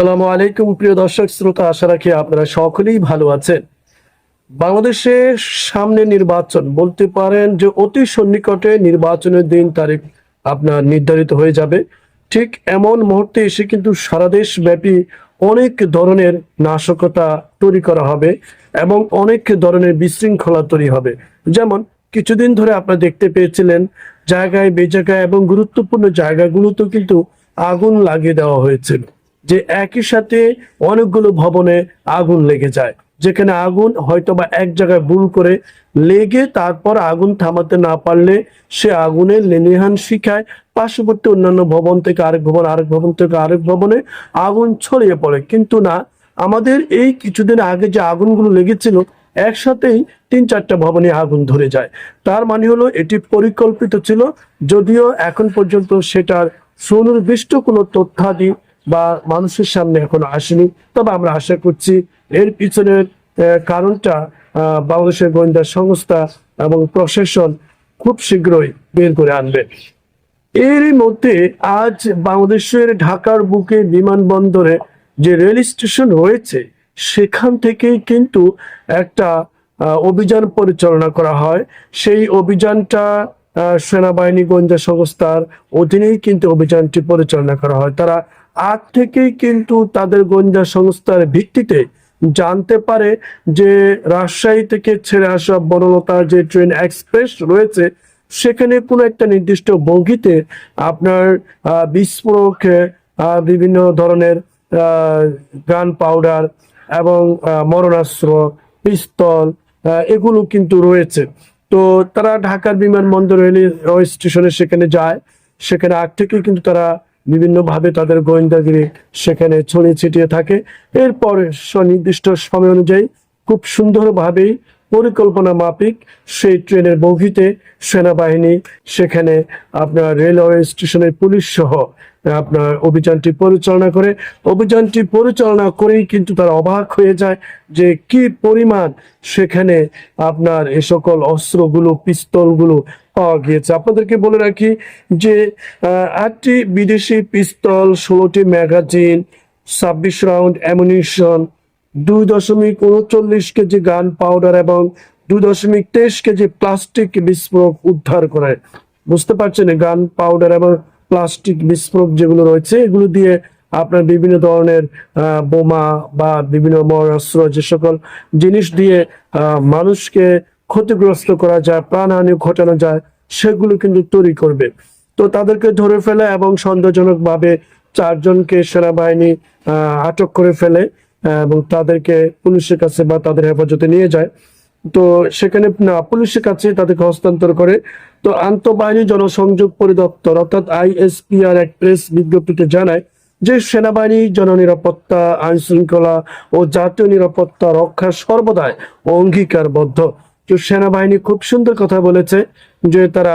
সালামু আলাইকুম, প্রিয় দর্শক, শ্রোতা, আশা রাখি আপনারা সকলেই ভালো আছেন। বাংলাদেশের সামনে নির্বাচন, বলতে পারেন যে অতি সন্নিকটে নির্বাচনের দিন তারিখ আপনার নির্ধারিত হয়ে যাবে। ঠিক এমন মুহূর্তে এসে কিন্তু সারা দেশ ব্যাপী অনেক ধরনের নাশকতা তৈরি করা হবে এবং অনেক ধরনের বিশৃঙ্খলা তৈরি হবে। যেমন, কিছুদিন ধরে আপনারা দেখতে পেয়েছিলেন, জায়গায়, বেজায়গায় এবং গুরুত্বপূর্ণ জায়গাগুলোতেও কিন্তু আগুন লাগিয়ে দেওয়া হয়েছিল। যে একই সাথে অনেকগুলো ভবনে আগুন লেগে যায়। যেখানে আগুন হয়তো বা এক জায়গায় ভুল করে লেগে তারপর আগুন থামাতে না পারলে সে আগুনে লেনিহান শিখায়। পার্শ্ববর্তী অন্যান্য ভবন থেকে আরেক ভবন আরেক ভবন থেকে আরেক ভবনে আগুন ছড়িয়ে পড়ে। কিন্তু না, আমাদের এই কিছুদিন আগে যে আগুনগুলো লেগেছিল, একসাথেই তিন চারটা ভবনে আগুন ধরে যায়। তার মানে হলো এটি পরিকল্পিত ছিল, যদিও এখন পর্যন্ত সেটার সুনির্দিষ্ট কোনো তথ্যাদি বা মানুষের সামনে এখনও আসেনি। তবে আমরা আশা করছি এর পিছনের কারণটা বাংলাদেশের গোয়েন্দা সংস্থা এবং প্রশাসন খুব শীঘ্রই বের করে আনবে। এরই মধ্যে আজ বাংলাদেশের ঢাকার বুকে বিমানবন্দরে যে রেল স্টেশন রয়েছে, সেখান থেকেই কিন্তু একটা অভিযান পরিচালনা করা হয়। সেই অভিযানটা সেনাবাহিনী গোয়েন্দা সংস্থার অধীনেই কিন্তু অভিযানটি পরিচালনা করা হয়। তারা আগ থেকেই কিন্তু তাদের গোয়েন্দা সংস্থার ভিত্তিতে জানতে পারে যে রাজশাহী থেকে ছেড়ে আসা বনলতা যে ট্রেন এক্সপ্রেস রয়েছে, সেখানে কোনো একটা নির্দিষ্ট বগিতে আপনার বিস্ফোরক বিভিন্ন ধরনের গান পাউডার এবং মরণাস্ত্র, পিস্তল এগুলো কিন্তু রয়েছে। তো তারা ঢাকার বিমানবন্দর রেল স্টেশনে সেখানে যায়। সেখানে আগ থেকে কিন্তু তারা বিভিন্নভাবে তাদের গোয়েন্দাগিরি সেখানে ছড়িয়ে ছিটিয়ে থাকে। এরপরে সুনির্দিষ্ট সময় অনুযায়ী খুব সুন্দরভাবেই পরিকল্পনা মাফিক, সেই ট্রেনের বগিতে সেনাবাহিনী, সেখানে আপনার রেলওয়ে স্টেশনের পুলিশ সহ আপনার অভিযানটি পরিচালনা করে। অভিযানটি পরিচালনা করেই কিন্তু তারা অবাক হয়ে যায় যে কি পরিমাণ সেখানে আপনার এ সকল অস্ত্রগুলো, পিস্তলগুলো পাওয়া গিয়েছে। আপনাদেরকে বলে রাখি যে আটটি বিদেশি পিস্তল, ষোলোটি ম্যাগাজিন, ছাব্বিশ রাউন্ড অ্যামুনিশন দুই দশমিক উনচল্লিশ কেজি গান পাউডার এবং দুই দশমিক তেইশ কেজি প্লাস্টিক বিস্ফোরক উদ্ধার করে। বুঝতে পারছেন গান পাউডার এবং প্লাস্টিক বিস্ফোরক যেগুলো রয়েছে, এগুলো দিয়ে আপনার বিভিন্ন ধরনের বোমা বা বিভিন্ন মরাস্ত্র যে সকল জিনিস দিয়ে মানুষকে ক্ষতিগ্রস্ত করা যায় প্রাণহানি ঘটানো যায়, সেগুলো কিন্তু তৈরি করবে। তো তাদেরকে ধরে ফেলে এবং সন্দেহজনকভাবে চারজনকে সেনাবাহিনী আটক করে ফেলে। এবং তাদেরকে পুলিশের কাছে বা তাদের হেফাজতে নিয়ে যায়। তো সেখানে পুলিশের কাছে তাদেরকে হস্তান্তর করে। তো আন্তঃবাহিনী জনসংযোগ পরিদপ্তর, অর্থাৎ আইএসপিআর এক প্রেস বিজ্ঞপ্তিতে জানায় যে সেনাবাহিনী জননিরাপত্তা আইন শৃঙ্খলা ও জাতীয় নিরাপত্তা রক্ষা সর্বদাই অঙ্গীকারবদ্ধ। তো সেনাবাহিনী খুব সুন্দর কথা বলেছে যে তারা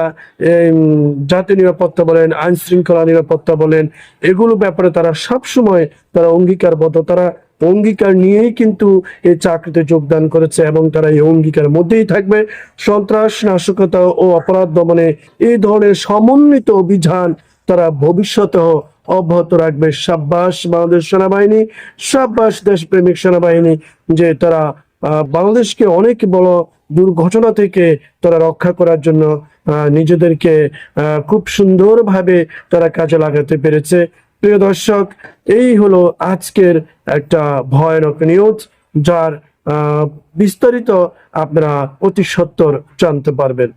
জাতীয় নিরাপত্তা বলেন আইন শৃঙ্খলা নিরাপত্তা বলেন, এগুলো ব্যাপারে তারা সবসময় তারা অঙ্গীকারবদ্ধ। তারা অঙ্গীকার নিয়েই কিন্তু এই চাকরিতে যোগদান করেছে এবং তারা এই অঙ্গীকার মধ্যেই থাকবে। সন্ত্রাস, নাশকতা ও অপরাধ দমনে এই ধরনের সমন্বিত অভিযান তারা ভবিষ্যতেও অব্যাহত রাখবে। সাব্বাস, বাংলাদেশ সেনাবাহিনী, সাব্বাস দেশপ্রেমিক সেনাবাহিনী, যে তারা বাংলাদেশকে অনেক বড় দুর্ঘটনা থেকে তারা রক্ষা করার জন্য নিজেদেরকে খুব সুন্দরভাবে তারা কাজে লাগাতে পেরেছে। প্রিয় দর্শক, এই হলো আজকের একটা ভয়ানক নিউজ যার বিস্তারিত আপনারা অতি সত্তর জানতে পারবেন।